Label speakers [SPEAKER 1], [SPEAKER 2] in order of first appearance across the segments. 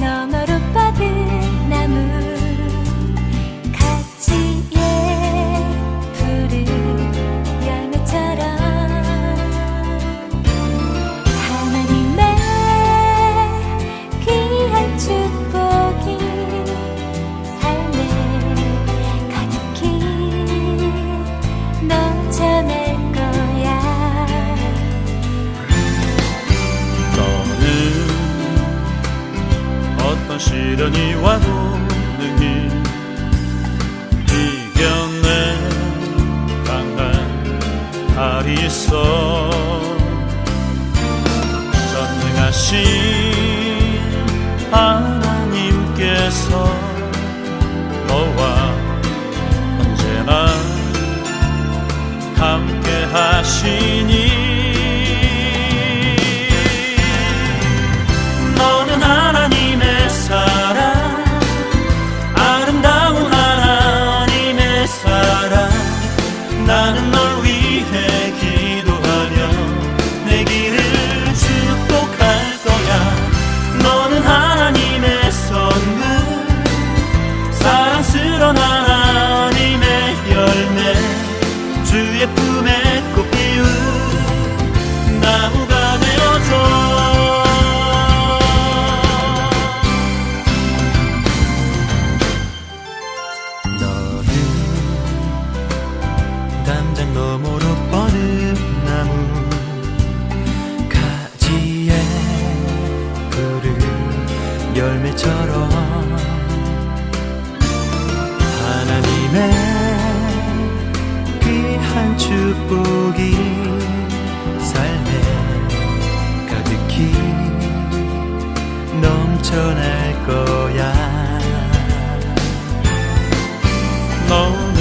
[SPEAKER 1] 那么。 이런 이와 본능이 이겨내 강한 아리서 전능하신 하나님께서 너와 언제나 함께 하시니 내 귀한 축복이 삶에 가득히 넘쳐날 거야. 너는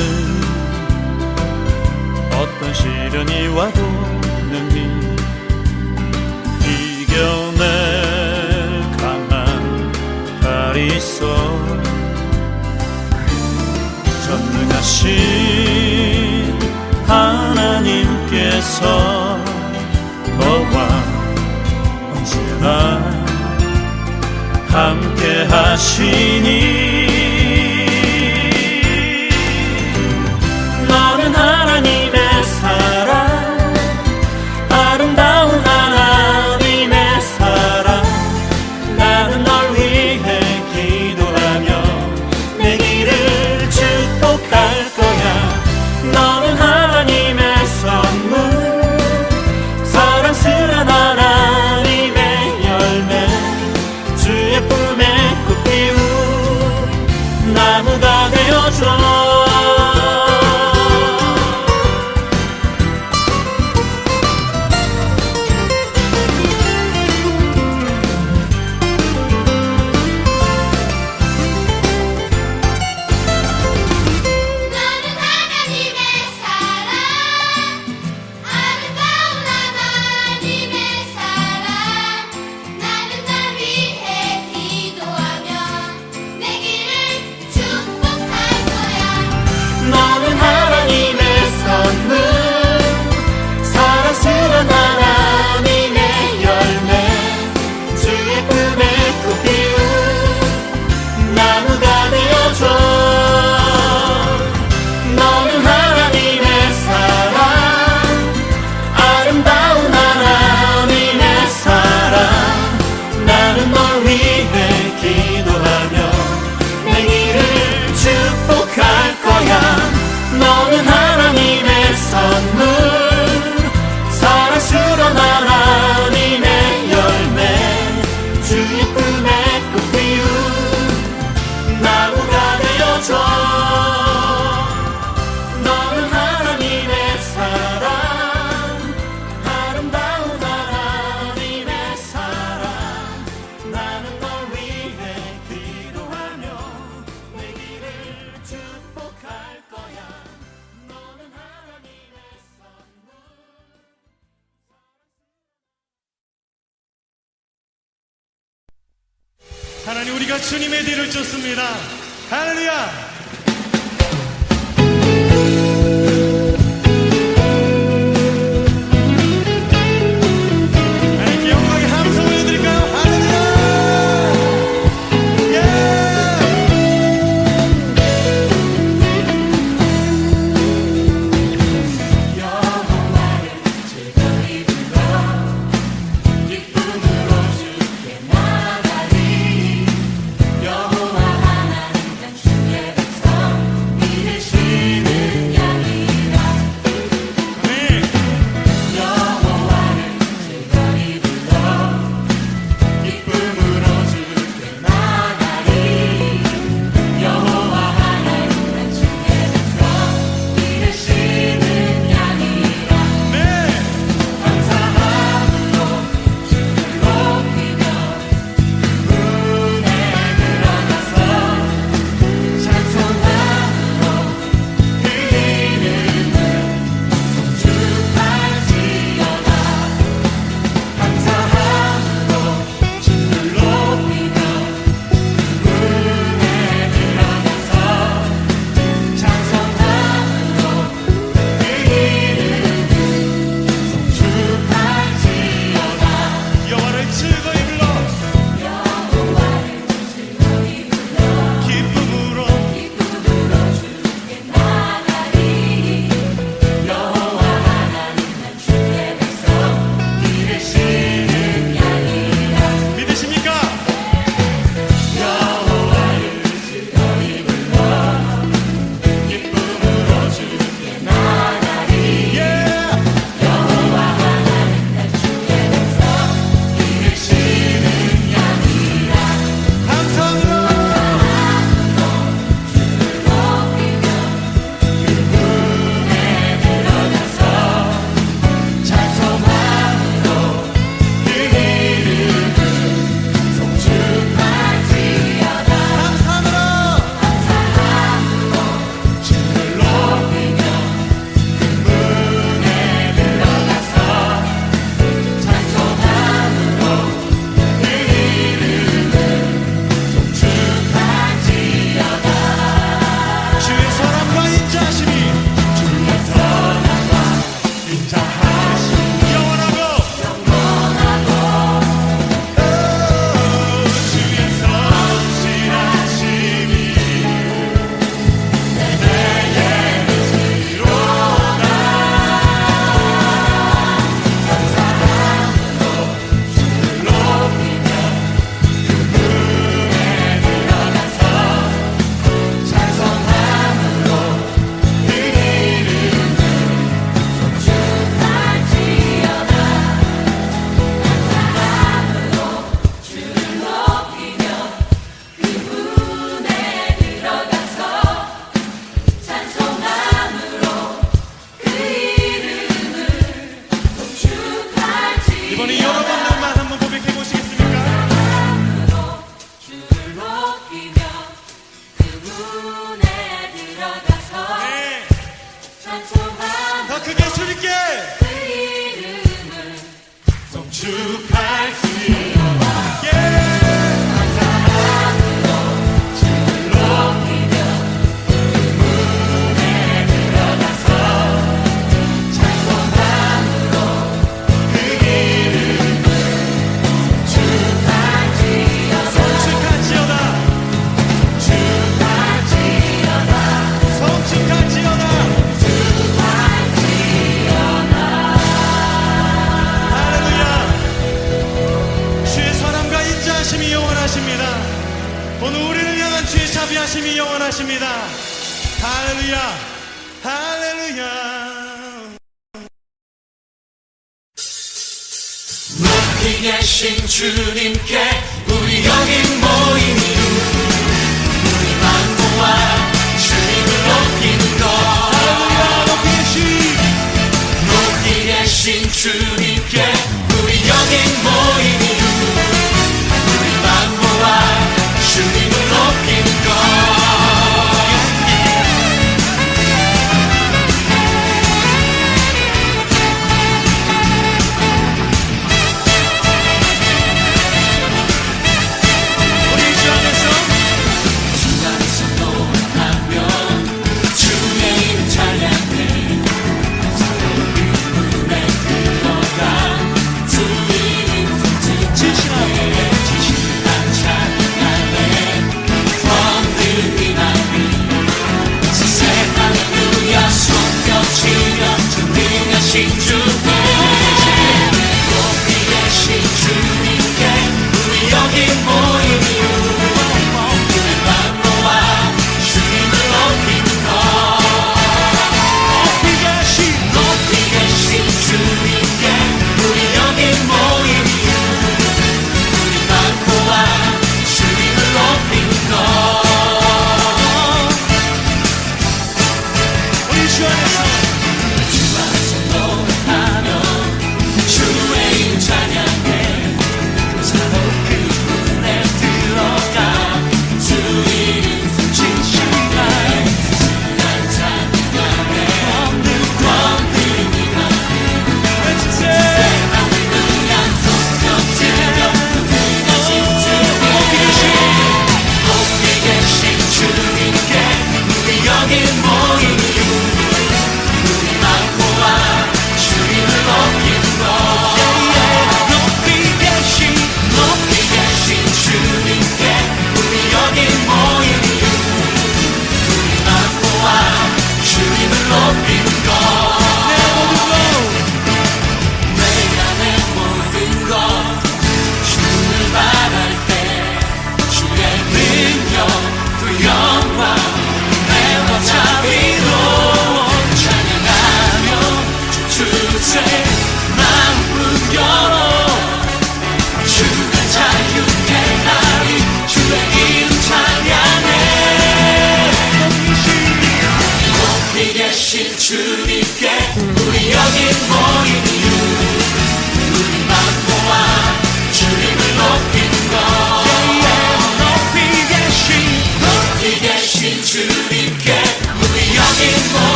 [SPEAKER 1] 어떤 시련이 와도 능히 이겨낼 강한 팔이 있어. 하나님께서 너와 언제나 함께 하시니
[SPEAKER 2] 메디를 쫓습니다. 할렐루야! 오늘 우리를 향한 주의 자비하심이 영원하십니다. 할렐루야, 할렐루야.
[SPEAKER 1] 높이 계신 주님께 우리 여기 모인 이 우리 맘 모아 주님을 높이는 것
[SPEAKER 2] 할렐루야, 높이 계신
[SPEAKER 1] 높이 계신 주님께 우리 여기 모인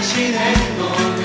[SPEAKER 1] 하시는 것